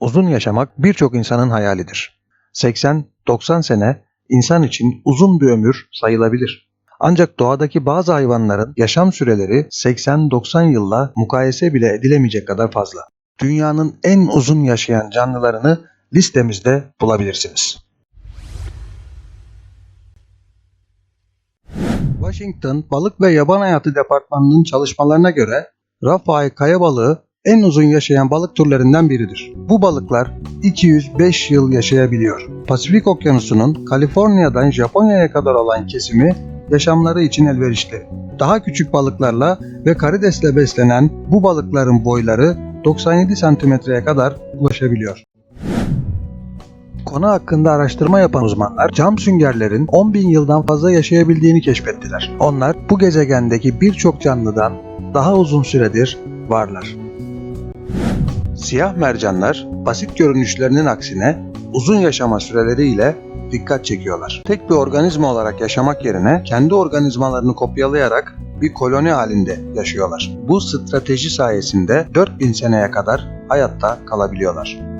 Uzun yaşamak birçok insanın hayalidir. 80-90 sene insan için uzun bir ömür sayılabilir. Ancak doğadaki bazı hayvanların yaşam süreleri 80-90 yılla mukayese bile edilemeyecek kadar fazla. Dünyanın en uzun yaşayan canlılarını listemizde bulabilirsiniz. Washington Balık ve Yaban Hayatı Departmanı'nın çalışmalarına göre Rafai kaya balığı en uzun yaşayan balık türlerinden biridir. Bu balıklar 205 yıl yaşayabiliyor. Pasifik Okyanusu'nun Kaliforniya'dan Japonya'ya kadar olan kesimi yaşamları için elverişli. Daha küçük balıklarla ve karidesle beslenen bu balıkların boyları 97 santimetreye kadar ulaşabiliyor. Konu hakkında araştırma yapan uzmanlar cam süngerlerin 10 bin yıldan fazla yaşayabildiğini keşfettiler. Onlar bu gezegendeki birçok canlıdan daha uzun süredir varlar. Siyah mercanlar basit görünüşlerinin aksine uzun yaşama süreleriyle dikkat çekiyorlar. Tek bir organizma olarak yaşamak yerine kendi organizmalarını kopyalayarak bir koloni halinde yaşıyorlar. Bu strateji sayesinde 4000 seneye kadar hayatta kalabiliyorlar.